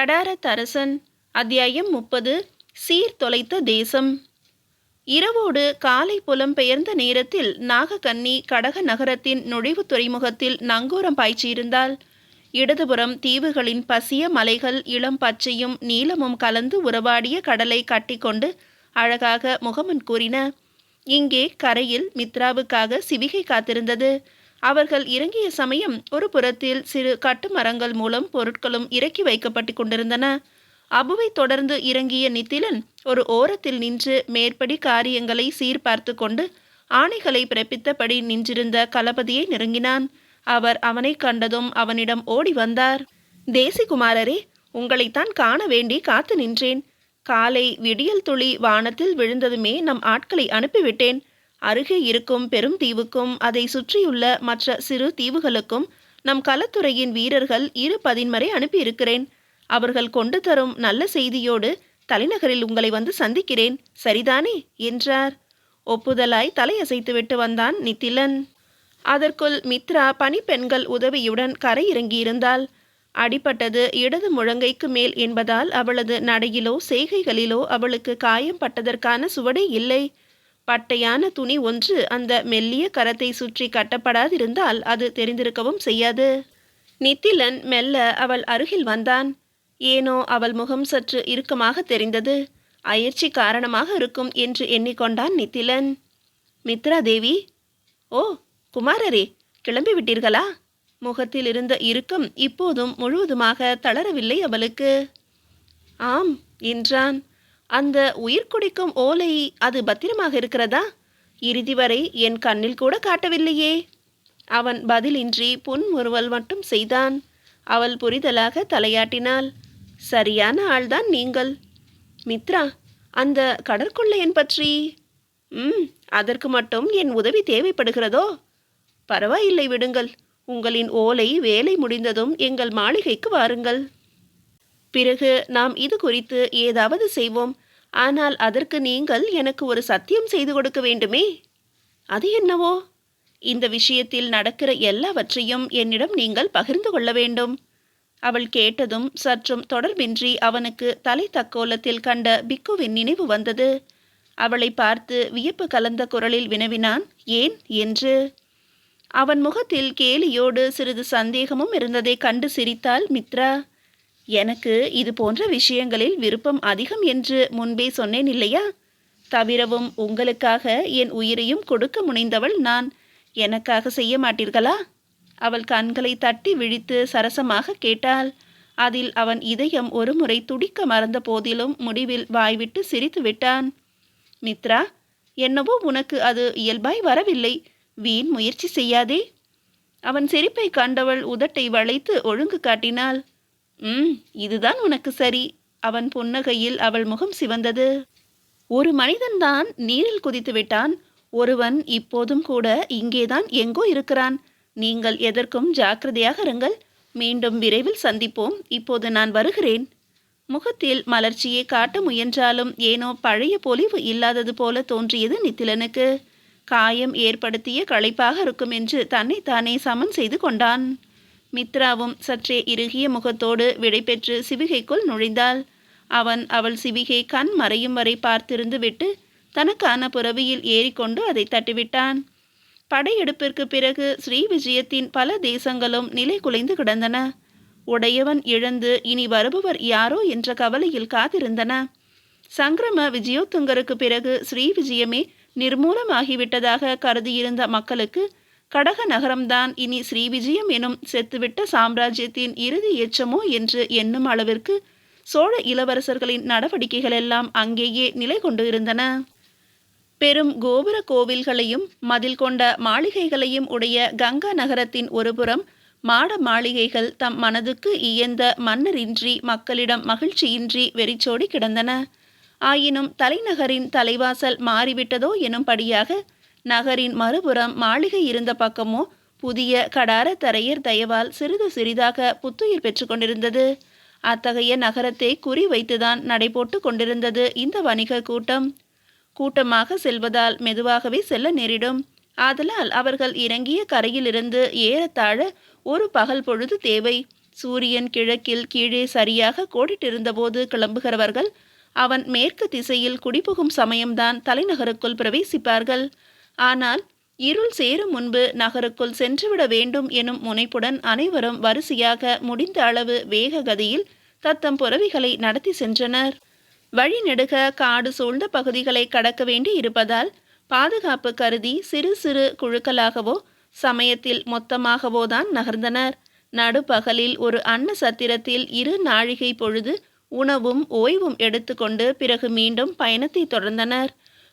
கடாரத் அரசன் அத்தியாயம் முப்பது சீர் தொலைத்த தேசம். இரவோடு காலை புலம் பெயர்ந்த நேரத்தில் நாகக்கன்னி கடக நகரத்தின் நுழைவு துறைமுகத்தில் நங்கூரம் பாய்ச்சியிருந்தாள். இடதுபுறம் தீவுகளின் பசிய மலைகள் இளம் பச்சையும் நீலமும் கலந்து உறவாடிய கடலை கட்டிக்கொண்டு அழகாக முகமன் கூறின இங்கே கரையில் மித்ராவுக்காக சிவிகை காத்திருந்தது. அவர்கள் இறங்கிய சமயம் ஒரு புறத்தில் சிறு கட்டுமரங்கள் மூலம் பொருட்களும் இறக்கி வைக்கப்பட்டு கொண்டிருந்தன. அபுவை தொடர்ந்து இறங்கிய நித்திலன் ஒரு ஓரத்தில் நின்று மேற்படி காரியங்களை சீர்பார்த்து கொண்டு ஆணைகளை பிறப்பித்தபடி நின்றிருந்த களபதியை நெருங்கினான். அவர் அவனை கண்டதும் அவனிடம் ஓடி வந்தார். தேசிகுமாரரே உங்களைத்தான் காண வேண்டி காத்து நின்றேன். காலை விடியல் துளி வானத்தில் விழுந்ததுமே நம் ஆட்களை அனுப்பிவிட்டேன். அருகே இருக்கும் பெரும் தீவுக்கும் அதை சுற்றியுள்ள மற்ற சிறு தீவுகளுக்கும் நம் கலத்துறையின் வீரர்கள் இரு பதின்மறை அனுப்பியிருக்கிறேன். அவர்கள் கொண்டு தரும் நல்ல செய்தியோடு தலைநகரில் உங்களை வந்து சந்திக்கிறேன். சரிதானே? என்றார். ஒப்புதலாய் தலையசைத்துவிட்டு வந்தான் நித்திலன். அதற்குள் மித்ரா பணிப்பெண்கள் உதவியுடன் கரையிறங்கியிருந்தாள். அடிபட்டது இடது முழங்கைக்கு மேல் என்பதால் அவளது நடையிலோ செய்கைகளிலோ அவளுக்கு காயம் பட்டதற்கான சுவடே இல்லை. பட்டையான துணி ஒன்று அந்த மெல்லிய கரத்தை சுற்றி கட்டப்படாதிருந்தால் அது தெரிந்திருக்கவும் செய்யாது. நித்திலன் மெல்ல அவள் அருகில் வந்தான். ஏனோ அவள் முகம் சற்று இறுக்கமாக தெரிந்தது. அயற்சி காரணமாக இருக்கும் என்று எண்ணிக்கொண்டான் நித்திலன். மித்ரா தேவி ஓ குமாரரே கிளம்பி விட்டீர்களா? முகத்தில் இருந்த இறுக்கம் இப்போதும் முழுவதுமாக தளரவில்லை அவளுக்கு. ஆம் என்றான். அந்த உயிர் குடிக்கும் ஓலை அது பத்திரமாக இருக்கிறதா? இறுதி வரை என் கண்ணில் கூட காட்டவில்லையே. அவன் பதிலின்றி புன்முறுவல் மட்டும் செய்தான். அவள் புரிதலாக தலையாட்டினாள். சரியான ஆள்தான் நீங்கள். மித்ரா அந்த கடற்கொள்ளையன் பற்றி? ம் அதற்கு மட்டும் என் உதவி தேவைப்படுகிறதோ? பரவாயில்லை விடுங்கள். உங்களின் ஓலை வேலை முடிந்ததும் எங்கள் மாளிகைக்கு வாருங்கள். பிறகு நாம் இது குறித்து ஏதாவது செய்வோம். ஆனால் அதற்கு நீங்கள் எனக்கு ஒரு சத்தியம் செய்து கொடுக்க வேண்டுமே. அது என்னவோ? இந்த விஷயத்தில் நடக்கிற எல்லாவற்றையும் என்னிடம் நீங்கள் பகிர்ந்து கொள்ள வேண்டும். அவள் கேட்டதும் சற்றும் தொடர்பின்றி அவனுக்கு தலை தக்கோலத்தில் கண்ட பிக்குவின் நினைவு வந்தது. அவளை பார்த்து வியப்பு கலந்த குரலில் வினவினான் ஏன்? என்று? அவன் முகத்தில் கேலியோடு சிறிது சந்தேகமும் இருந்ததை கண்டு சிரித்தாள் மித்ரா. எனக்கு இது போன்ற விஷயங்களில் விருப்பம் அதிகம் என்று முன்பே சொன்னேன் இல்லையா? தவிரவும் உங்களுக்காக என் உயிரையும் கொடுக்க முனைந்தவள் நான். எனக்காக செய்ய மாட்டீர்களா? அவள் கண்களை தட்டி விழித்து சரசமாக கேட்டாள். அதில் அவன் இதயம் ஒருமுறை துடிக்க மறந்த போதிலும் முடிவில் வாய்விட்டு சிரித்து விட்டான். மித்ரா என்னவோ உனக்கு அது இயல்பாய் வரவில்லை. வீண் முயற்சி செய்யாதே. அவன் சிரிப்பை கண்டவள் உதட்டை வளைத்து ஒழுங்கு காட்டினாள். ம் இதுதான் உனக்கு சரி. அவன் புன்னகையில் அவள் முகம் சிவந்தது. ஒரு மனிதன்தான் நீரில் குதித்து விட்டான். ஒருவன் இப்போதும் கூட இங்கேதான் எங்கோ இருக்கிறான். நீங்கள் எதற்கும் ஜாக்கிரதையாக இருங்கள். மீண்டும் விரைவில் சந்திப்போம். இப்போது நான் வருகிறேன். முகத்தில் மலர்ச்சியை காட்ட முயன்றாலும் ஏனோ பழைய பொலிவு இல்லாதது போல தோன்றியது நித்திலனுக்கு. காயம் ஏற்படுத்திய களைப்பாக இருக்கும் என்று தன்னைத்தானே சமன் செய்து கொண்டான். மித்ராவும் சற்றே இறுகிய முகத்தோடு விடைபெற்று சிவிகைக்குள் நுழைந்தாள். அவன் அவள் சிவிகை கண் மறையும் வரை பார்த்திருந்து விட்டு தனக்கான புறவியில் ஏறிக்கொண்டு அதை தட்டிவிட்டான். படையெடுப்பிற்கு பிறகு ஸ்ரீ விஜயத்தின் பல தேசங்களும் நிலை குலைந்து கிடந்தன. உடையவன் இழந்து இனி வருபவர் யாரோ என்ற கவலையில் காத்திருந்தன. சங்கிரம விஜயோத்துங்கருக்கு பிறகு ஸ்ரீ விஜயமே நிர்மூலமாகிவிட்டதாக கருதியிருந்த மக்களுக்கு கடக நகரம்தான் இனி ஸ்ரீவிஜயம் எனும் செத்துவிட்ட சாம்ராஜ்யத்தின் இறுதி எச்சமோ என்று எண்ணும் அளவிற்கு சோழ இளவரசர்களின் நடவடிக்கைகள் எல்லாம் அங்கேயே நிலை கொண்டு இருந்தன பெரும் கோபுர கோவில்களையும் மதில் கொண்ட மாளிகைகளையும் உடைய கங்கா நகரத்தின் ஒருபுறம் மாட மாளிகைகள் தம் மனதுக்கு இயந்த மன்னரின்றி மக்களிடம் மகிழ்ச்சியின்றி வெறிச்சோடி கிடந்தன. ஆயினும் தலைநகரின் தலைவாசல் மாறிவிட்டதோ எனும்படியாக நகரின் மறுபுறம் மாளிகை இருந்த பக்கமோ புதிய கடார தரையர் தயவால் சிறிது சிறிதாக புத்துயிர் பெற்று கொண்டிருந்தது அத்தகைய நகரத்தை குறி வைத்துதான் நடைபோட்டு கொண்டிருந்தது இந்த வணிக கூட்டம். கூட்டமாக செல்வதால் மெதுவாகவே செல்ல நேரிடும். ஆதலால் அவர்கள் இறங்கிய கரையிலிருந்து ஏறத்தாழ ஒரு பகல் பொழுது தேவை. சூரியன் கிழக்கில் கீழே சரியாக கோடிட்டிருந்தபோது கிளம்புகிறவர்கள் அவன் மேற்கு திசையில் குடிபுகும் சமயம்தான் தலைநகருக்குள் பிரவேசிப்பார்கள். ஆனால் இருள் சேரும் முன்பு நகருக்குள் சென்றுவிட வேண்டும் எனும் முனைப்புடன் அனைவரும் வரிசையாக முடிந்த அளவு வேக கதியில் தத்தம் புறவிகளை நடத்தி சென்றனர். வழிநெடுக காடு சூழ்ந்த பகுதிகளை கடக்க வேண்டி இருப்பதால் பாதுகாப்பு கருதி சிறு சிறு குழுக்களாகவோ சமயத்தில் மொத்தமாகவோ தான் நகர்ந்தனர். நடுப்பகலில் ஒரு அன்ன சத்திரத்தில் இரு நாழிகை பொழுது உணவும் ஓய்வும் எடுத்துக்கொண்டு பிறகு மீண்டும் பயணத்தை தொடர்ந்தனர்.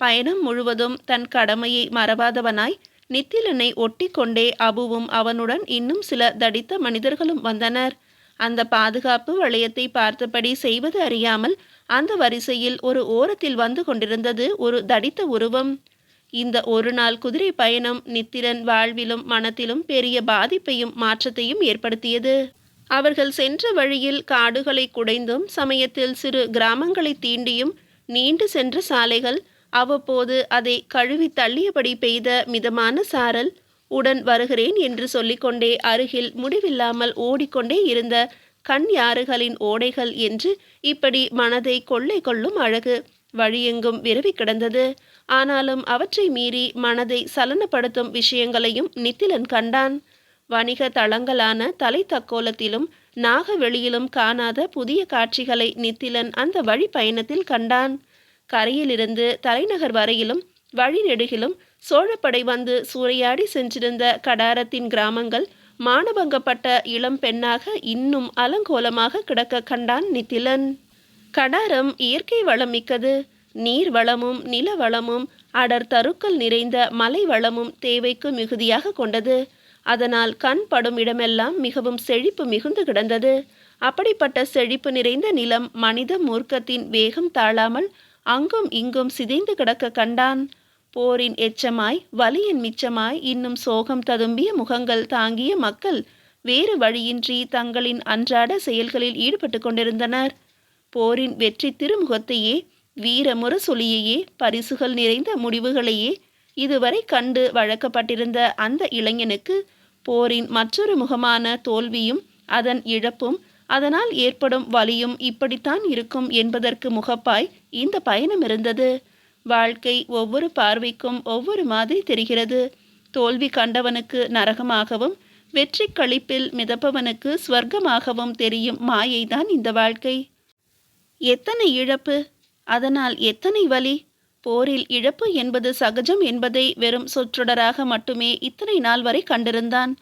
பயணம் முழுவதும் தன் கடமையை மறவாதவனாய் நித்திலனை ஒட்டிக்கொண்டே அபுவும் அவனுடன் இன்னும் சில தடித்த மனிதர்களும் வந்தனர். அந்த பாதுகாப்பு வளையத்தை பார்த்தபடி செய்வது அறியாமல் அந்த வரிசையில் ஒரு ஓரத்தில் வந்து கொண்டிருந்தது ஒரு தடித்த உருவம். இந்த ஒரு நாள் குதிரை பயணம் நித்திரன் வாழ்விலும் மனத்திலும் பெரிய பாதிப்பையும் மாற்றத்தையும் ஏற்படுத்தியது. அவர்கள் சென்ற வழியில் காடுகளை குடைந்தும் சமயத்தில் சிறு கிராமங்களை தீண்டியும் நீண்டு சென்ற சாலைகள் அவ்வப்போது அதை கழுவி தள்ளியபடி பெய்த மிதமான சாரல் உடன் வருகிறேன் என்று சொல்லிக்கொண்டே அருகில் முடிவில்லாமல் ஓடிக்கொண்டே இருந்த கண் யாறுகளின் ஓடைகள் என்று இப்படி மனதை கொள்ளை கொள்ளும் அழகு வழியெங்கும் விரவி கிடந்தது. ஆனாலும் அவற்றை மீறி மனதை சலனப்படுத்தும் விஷயங்களையும் நித்திலன் கண்டான். வணிக தளங்களான தலை தக்கோலத்திலும் நாகவெளியிலும் காணாத புதிய காட்சிகளை நித்திலன் அந்த வழி பயணத்தில் கண்டான். கரையிலிருந்து தலைநகர் வரையிலும் வழிநெடுகிலும் சோழப்படை வந்து சூறையாடி சென்றிருந்த கடாரத்தின் கிராமங்கள் மானபங்கப்பட்ட இளம் பெண்ணாக இன்னும் அலங்கோலமாக கிடக்க கண்டான் நித்திலன். கடாரம் இயற்கை வளம் மிக்கது. நீர் வளமும் நில வளமும் அடர் தருக்கள் நிறைந்த மலை வளமும் தேவைக்கு மிகுதியாக கொண்டது. அதனால் கண் படும் இடமெல்லாம் மிகவும் செழிப்பு மிகுந்து கிடந்தது. அப்படிப்பட்ட செழிப்பு நிறைந்த நிலம் மனித மூர்க்கத்தின் வேகம் தாழாமல் அங்கும் இங்கும் சிதைந்து கிடக்க கண்டான். போரின் எச்சமாய் வலியின் மிச்சமாய் இன்னும் சோகம் ததும்பிய முகங்கள் தாங்கிய மக்கள் வேறு வழியின்றி தங்களின் அன்றாட செயல்களில் ஈடுபட்டு கொண்டிருந்தனர். போரின் வெற்றி திருமுகத்தையே வீர சொலியையே பரிசுகள் நிறைந்த முடிவுகளையே இதுவரை கண்டு வழக்கப்பட்டிருந்த அந்த இளைஞனுக்கு போரின் மற்றொரு முகமான தோல்வியும் அதன் இழப்பும் அதனால் ஏற்படும் வலியும் இப்படித்தான் இருக்கும் என்பதற்கு முகப்பாய் இந்த பயணம் இருந்தது. வாழ்க்கை ஒவ்வொரு பார்வைக்கும் ஒவ்வொரு மாதிரி தெரிகிறது. தோல்வி கண்டவனுக்கு நரகமாகவும் வெற்றி களிப்பில் மிதப்பவனுக்கு ஸ்வர்க்கமாகவும் தெரியும் மாயைதான் இந்த வாழ்க்கை. எத்தனை இழப்பு? அதனால் எத்தனை வலி? போரில் இழப்பு என்பது சகஜம் என்பதை வெறும் சொற்றொடராக மட்டுமே இத்தனை நாள் வரை கண்டிருந்தான்.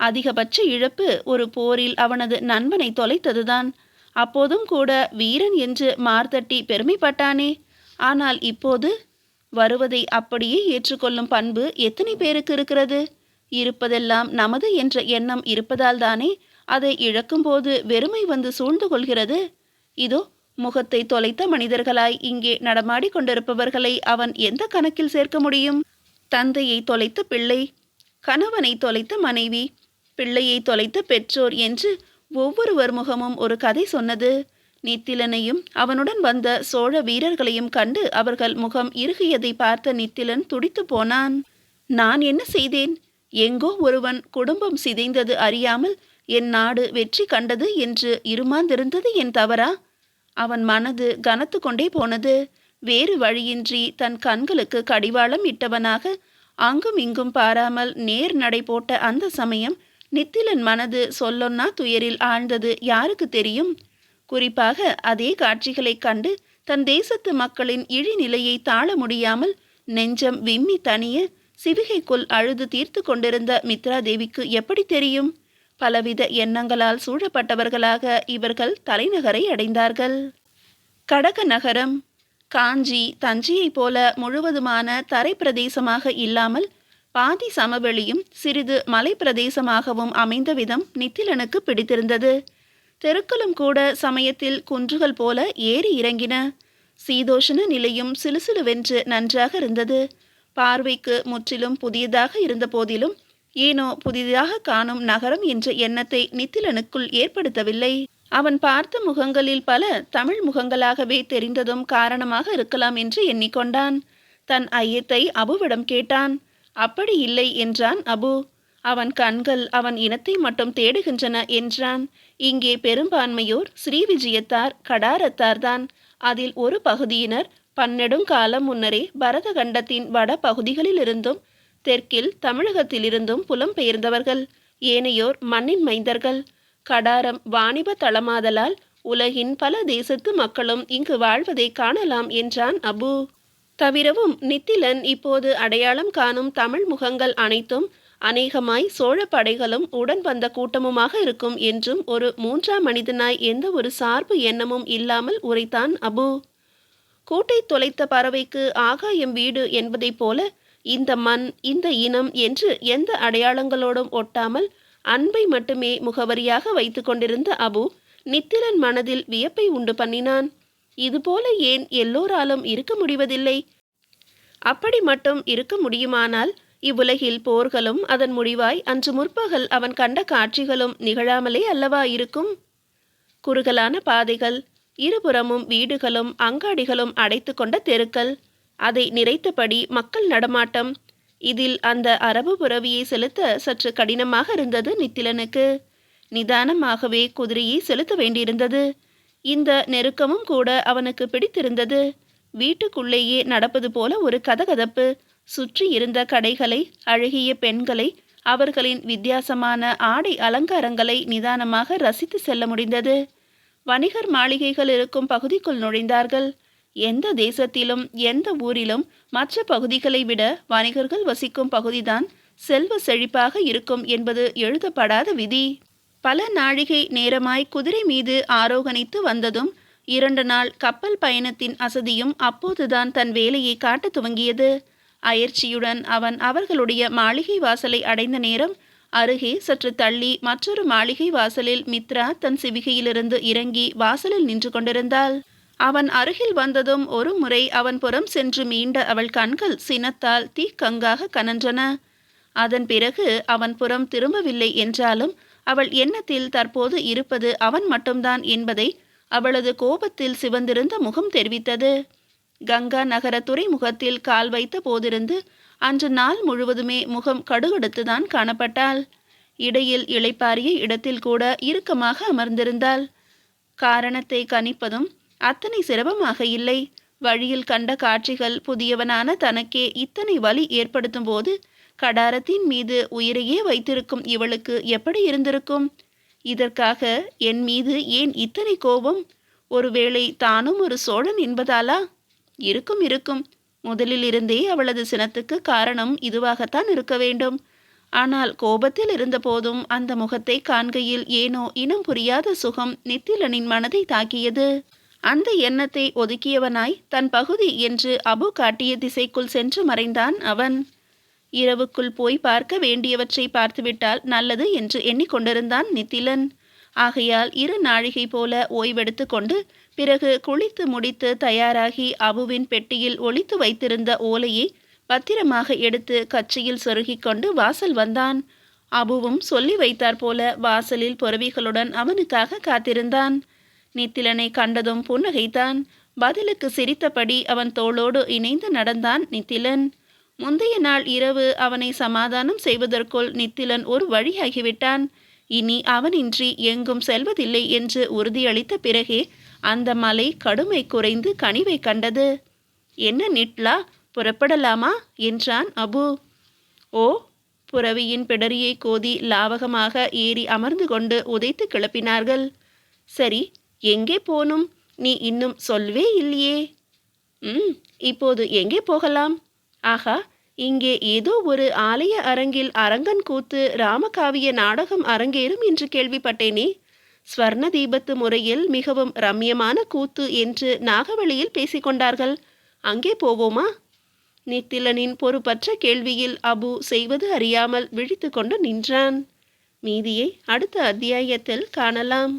அதிகபட்ச இழப்பு ஒரு போரில் அவனது நண்பனை தொலைத்ததுதான். அப்போதும் கூட வீரன் என்று மார்தட்டி பெருமைப்பட்டானே. ஆனால் இப்போது வருவதை அப்படியே ஏற்றுக்கொள்ளும் பண்பு எத்தனை பேருக்கு இருக்கிறது? இருப்பதெல்லாம் நமது என்ற எண்ணம் இருப்பதால் தானே அதை இழக்கும்போது வெறுமை வந்து சூழ்ந்து கொள்கிறது? இதோ முகத்தை தொலைத்த மனிதர்களாய் இங்கே நடமாடி கொண்டிருப்பவர்களை அவன் எந்த கணக்கில் சேர்க்க முடியும்? தந்தையை தொலைத்த பிள்ளை கணவனை தொலைத்த மனைவி பிள்ளையை தொலைத்த பெற்றோர் என்று ஒவ்வொருவர் முகமும் ஒரு கதை சொன்னது. நித்திலனையும் அவனுடன் வந்த சோழ வீரர்களையும் கண்டு அவர்கள் முகம் இறுகியதை பார்த்த நித்திலன் துடித்து போனான். நான் என்ன செய்தேன்? எங்கோ ஒருவன் குடும்பம் சிதைந்தது அறியாமல் என் நாடு வெற்றி கண்டது என்று இருமாந்திருந்தது என் தவறா? அவன் மனது கனத்து கொண்டே போனது. வேறு வழியின்றி தன் கண்களுக்கு கடிவாளம் இட்டவனாக அங்கும் இங்கும் பாராமல் நேர் நடை போட்ட அந்த சமயம் நித்திலன் மனது சொல்லொன்னா துயரில் ஆழ்ந்தது யாருக்கு தெரியும்? குறிப்பாக அதே காட்சிகளைக் கண்டு தன் தேசத்து மக்களின் இழிநிலையை தாழ முடியாமல் நெஞ்சம் விம்மி தனிய சிவிகைக்குள் அழுது தீர்த்து கொண்டிருந்த மித்ரா தேவிக்கு எப்படி தெரியும்? பலவித எண்ணங்களால் சூழப்பட்டவர்களாக இவர்கள் தலைநகரை அடைந்தார்கள். கடக நகரம் காஞ்சி தஞ்சையைப் போல முழுவதுமான தரை பிரதேசமாக இல்லாமல் பாதி சமவெளியும் சிறிது மலை பிரதேசமாகவும் அமைந்த விதம் நித்திலனுக்கு பிடித்திருந்தது. தெருக்களும் கூட சமயத்தில் குன்றுகள் போல ஏறி இறங்கின. சீதோஷண நிலையும் சிலுசிலுவென்று நன்றாக இருந்தது. பார்வைக்கு முற்றிலும் புதியதாக இருந்த போதிலும் ஏனோ புதிதாக காணும் நகரம் என்ற எண்ணத்தை நித்திலனுக்குள் ஏற்படுத்தவில்லை. அவன் பார்த்த முகங்களில் பல தமிழ் முகங்களாகவே தெரிந்ததும் காரணமாக இருக்கலாம் என்று எண்ணிக்கொண்டான். தன் ஐயத்தை அபுவிடம் கேட்டான். அப்படி இல்லை என்றான் அபு. அவன் கண்கள் அவன் இனத்தை மட்டும் தேடுகின்றன என்றான். இங்கே பெரும்பான்மையோர் ஸ்ரீவிஜயத்தார் கடாரத்தார்தான். அதில் ஒரு பகுதியினர் பன்னெடுங்காலம் முன்னரே பரத கண்டத்தின் வட பகுதிகளிலிருந்தும் தெற்கில் தமிழகத்திலிருந்தும் புலம்பெயர்ந்தவர்கள் ஏனையோர் மண்ணின் மைந்தர்கள். கடாரம் வாணிப தளமாதலால் உலகின் பல தேசத்து மக்களும் இங்கு வாழ்வதை காணலாம் என்றான் அபு. தவிரவும் நித்திலன் இப்போது அடையாளம் காணும் தமிழ் முகங்கள் அனைத்தும் அநேகமாய் சோழ படைகளும் உடன் வந்த கூட்டமுமாக இருக்கும் என்றும் ஒரு மூன்றாம் மனிதனாய் எந்த ஒரு சார்பு எண்ணமும் இல்லாமல் உரைத்தான் அபு. கூட்டை தொலைத்த பறவைக்கு ஆகாயம் வீடு என்பதைப் போல இந்த மண் இந்த இனம் என்று எந்த அடையாளங்களோடும் ஒட்டாமல் அன்பை மட்டுமே முகவரியாக வைத்து கொண்டிருந்த அபு நித்திலன் மனதில் வியப்பை உண்டு பண்ணினான். இதுபோல ஏன் எல்லோராலும் இருக்க முடிவதில்லை? அப்படி மட்டும் இருக்க முடியுமானால் இவ்வுலகில் போர்களும் அதன் முடிவாய் அன்று முற்பகல் அவன் கண்ட காட்சிகளும் நிகழாமலே அல்லவா இருக்கும்? குறுகலான பாதைகள் இருபுறமும் வீடுகளும் அங்காடிகளும் அடைத்து கொண்ட தெருக்கள் அதை நிறைத்தபடி மக்கள் நடமாட்டம் இதில் அந்த அரபு புறவியை செலுத்த சற்று கடினமாக இருந்தது நித்திலனுக்கு. நிதானமாகவே குதிரையை செலுத்த வேண்டியிருந்தது. இந்த நெருக்கமும் கூட அவனுக்கு பிடித்திருந்தது. வீட்டுக்குள்ளேயே நடப்பது போல ஒரு கதகதப்பு. சுற்றி இருந்த கடைகளை அழகிய பெண்களை அவர்களின் வித்தியாசமான ஆடை அலங்காரங்களை நிதானமாக ரசித்து செல்ல முடிந்தது. வணிகர் மாளிகைகள் இருக்கும் பகுதிக்குள் நுழைந்தார்கள். எந்த தேசத்திலும் எந்த ஊரிலும் மற்ற பகுதிகளை விட வணிகர்கள் வசிக்கும் பகுதிதான் செல்வ செழிப்பாக இருக்கும் என்பது எழுதப்படாத விதி. பல நாழிகை நேரமாய் குதிரை மீது ஆரோகணித்து வந்ததும் இரண்டு நாள் கப்பல் பயணத்தின் அசதியும் அப்போதுதான் தன் வேலையை காட்டத் துவங்கியது. அயற்சியுடன் அவன் அவர்களுடைய மாளிகை வாசலை அடைந்த நேரம் அருகே சற்று தள்ளி மற்றொரு மாளிகை வாசலில் மித்ரா தன் சிவிகையிலிருந்து இறங்கி வாசலில் நின்று கொண்டிருந்தாள். அவன் அருகில் வந்ததும் ஒரு முறை அவன் புறம் சென்று மீண்ட அவள் கண்கள் சினத்தால் தீக்கங்காக கனன்றன. அதன் பிறகு அவன் புறம் திரும்பவில்லை என்றாலும் அவள் எண்ணத்தில் தற்போது இருப்பது அவன் மட்டும்தான் என்பதை அவளது கோபத்தில் சிவந்திருந்த முகம் தெரிவித்தது. கங்கா நகர துறைமுகத்தில் கால் வைத்த போதிருந்து அன்று நாள் முழுவதுமே முகம் கடுகடுத்துதான் காணப்பட்டாள். இடையில் இளைப்பாரிய இடத்தில் கூட இறுக்கமாக அமர்ந்திருந்தாள். காரணத்தை கணிப்பதும் அத்தனை சிரமமாக இல்லை. வழியில் கண்ட காட்சிகள் புதியவனான தனக்கே இத்தனை வலி ஏற்படுத்தும் போது கடாரத்தின் மீது உயிரையே வைத்திருக்கும் இவளுக்கு எப்படி இருந்திருக்கும்? இதற்காக என் மீது ஏன் இத்தனை கோபம்? ஒருவேளை தானும் ஒரு சோழன் என்பதாலா? இருக்கும் இருக்கும். முதலில் இருந்தே அவளது சினத்துக்கு காரணம் இதுவாகத்தான் இருக்க வேண்டும். ஆனால் கோபத்தில் இருந்தபோதும் அந்த முகத்தை காண்கையில் ஏனோ இனம் புரியாத சுகம் நித்திலனின் மனதை தாக்கியது. அந்த எண்ணத்தை ஒதுக்கியவனாய் தன் பகுதி என்று அபு காட்டிய திசைக்குள் சென்று மறைந்தான் அவன். இரவுக்குள் போய் பார்க்க வேண்டியவற்றை பார்த்துவிட்டால் நல்லது என்று எண்ணிக்கொண்டிருந்தான் நித்திலன். ஆகையால் இரு நாழிகை போல ஓய்வெடுத்து கொண்டு பிறகு குளித்து முடித்து தயாராகி அபுவின் பெட்டியில் ஒளித்து வைத்திருந்த ஓலையை பத்திரமாக எடுத்து கச்சியில் சொருகிக் கொண்டு வாசல் வந்தான். அபுவும் சொல்லி வைத்தார் போல வாசலில் புறவிகளுடன் அவனுக்காக காத்திருந்தான். நித்திலனை கண்டதும் புன்னகைத்தான். பதிலுக்கு சிரித்தபடி அவன் தோளோடு இணைந்து நடந்தான் நித்திலன். முந்தைய நாள் இரவு அவனை சமாதானம் செய்வதற்குள் நித்திலன் ஒரு வழியாகிவிட்டான். இனி அவனின்றி எங்கும் செல்வதில்லை என்று உறுதியளித்த பிறகே அந்த மலை கடுமை குறைந்து கனிவை கண்டது. என்ன நிட்லா புறப்படலாமா? என்றான் அபு. ஓ புறவியின் பிடரியை கோதி லாவகமாக ஏறி அமர்ந்து கொண்டு உதைத்து கிளப்பினார்கள். சரி எங்கே போனும்? நீ இன்னும் சொல்வே இல்லையே. ம் இப்போது எங்கே போகலாம்? ஆகா இங்கே ஏதோ ஒரு ஆலய அரங்கில் அரங்கன் கூத்து ராமகாவிய நாடகம் அரங்கேறும் என்று கேள்விப்பட்டேனே. ஸ்வர்ண தீபத்து முறையில் மிகவும் ரம்யமான கூத்து என்று நாகவழியில் பேசிக்கொண்டார்கள் அங்கே போவோமா? நித்திலனின் பொறுப்பற்ற கேள்வியில் அபு செய்வது அறியாமல் விழித்து கொண்டு நின்றான். மீதியை அடுத்த அத்தியாயத்தில் காணலாம்.